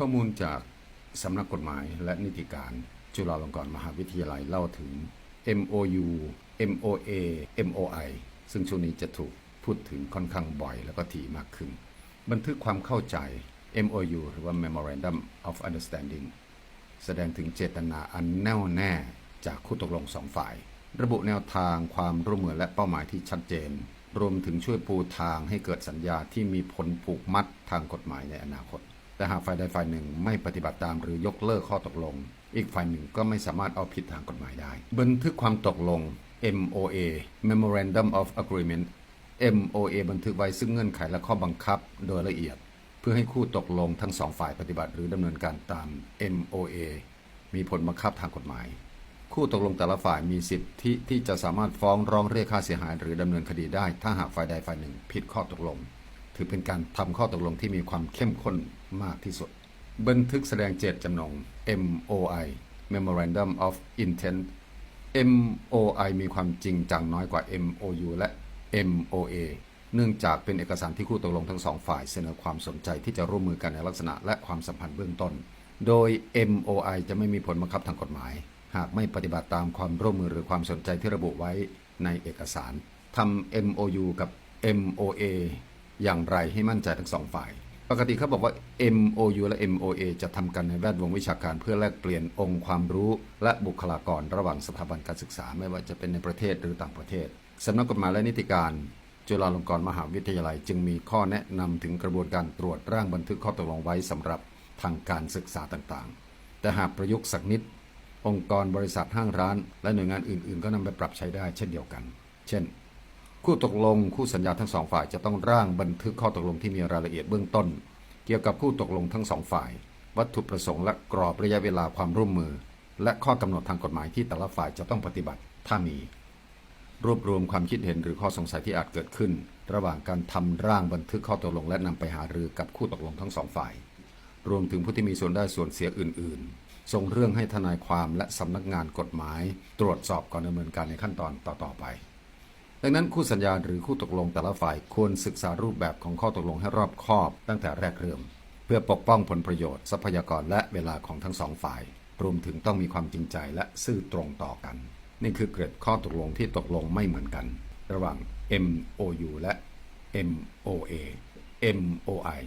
ข้อมูลจากสำนักกฎหมายและนิติการ จุฬาลงกรณ์มหาวิทยาลัยเล่าถึง MOU MOA MOI ซึ่งช่วงนี้จะถูกพูดถึงค่อนข้างบ่อยแล้วก็ถี่มากขึ้น บันทึกความเข้าใจ MOU หรือว่า Memorandum of Understanding แสดงถึงเจตนาอันแน่วแน่จากคู่ตกลงสองฝ่าย ระบุแนวทางความร่วมมือและเป้าหมายที่ชัดเจน รวมถึงช่วยปูทางให้เกิดสัญญาที่มีผลผูกมัดทางกฎหมายในอนาคต แต่หากฝ่ายใดฝ่ายหนึ่งไม่ปฏิบัติตามหรือยกเลิกข้อตกลง อีกฝ่ายหนึ่งก็ไม่สามารถเอาผิดทางกฎหมายได้ บันทึกความตกลง MOA Memorandum of Agreement MOA บันทึกไว้ซึ่งเงื่อนไขและข้อบังคับโดยละเอียด เพื่อให้คู่ตกลงทั้งสองฝ่ายปฏิบัติหรือดำเนินการตาม MOA มีผลบังคับทางกฎหมาย คู่ตกลงแต่ละฝ่ายมีสิทธิที่จะสามารถฟ้องร้องเรียกค่าเสียหายหรือดำเนินคดีได้ ถ้าหากฝ่ายใดฝ่ายหนึ่งผิดข้อตกลง ถือเป็นการทำข้อตกลงที่มีความเข้มข้นมากที่สุด บันทึกแสดงเจตจำนง MOI Memorandum of Intent MOI มีความจริงจังน้อยกว่า MOU และ MOA เนื่องจากเป็นเอกสารที่คู่ตกลงทั้งสองฝ่ายเสนอความสนใจที่จะร่วมมือกันในลักษณะและความสัมพันธ์เบื้องต้น โดย MOI จะไม่มีผลบังคับทางกฎหมาย หากไม่ปฏิบัติตามความร่วมมือหรือความสนใจที่ระบุไว้ในเอกสารทำ MOU กับ MOA อย่างไรให้มั่นใจทั้งสองฝ่าย ปกติเขาบอกว่า MOU และ MOA จะทำกันในแวดวงวิชาการเพื่อแลกเปลี่ยนองค์ความรู้ และบุคลากรระหว่างสถาบันการศึกษาไม่ว่าจะเป็นในประเทศหรือต่างประเทศสำนักกฎหมายและนิติการจุฬาลงกรณ์มหาวิทยาลัยจึงมีข้อแนะนำถึงกระบวนการตรวจร่างบันทึกข้อตกลงไว้สำหรับทางการศึกษาต่างๆ แต่หากประยุกต์สักนิด องค์กรบริษัทห้างร้าน และหน่วยงานอื่นๆ ก็นำไปปรับใช้ได้เช่นเดียวกัน เช่น คู่ตกลงคู่สัญญาทั้งสองฝ่ายจะต้องร่างบันทึกข้อตกลงที่มีรายละเอียดเบื้องต้น เกี่ยวกับคู่ตกลงทั้งสองฝ่าย วัตถุประสงค์และกรอบระยะเวลาความร่วมมือ และข้อกำหนดทางกฎหมายที่แต่ละฝ่ายจะต้องปฏิบัติถ้ามี รวบรวมความคิดเห็นหรือข้อสงสัยที่อาจเกิดขึ้น ระหว่างการทำร่างบันทึกข้อตกลง และนำไปหารือกับคู่ตกลงทั้งสองฝ่าย รวมถึงผู้ที่มีส่วนได้ส่วนเสียอื่น ๆ ส่งเรื่องให้ทนายความและสำนักงานกฎหมาย ตรวจสอบก่อนดำเนินการในขั้นตอนต่อๆไป ดังนั้นคู่สัญญาหรือคู่ตกลงแต่ละฝ่ายควรศึกษารูปแบบของข้อตกลงให้รอบคอบตั้งแต่แรกเริ่ม เพื่อปกป้องผลประโยชน์ทรัพยากรและเวลาของทั้งสองฝ่าย รวมถึงต้องมีความจริงใจและซื่อตรงต่อกัน นี่คือเกร็ดข้อตกลงที่ตกลงไม่เหมือนกัน ระหว่าง MOU และ MOA MOI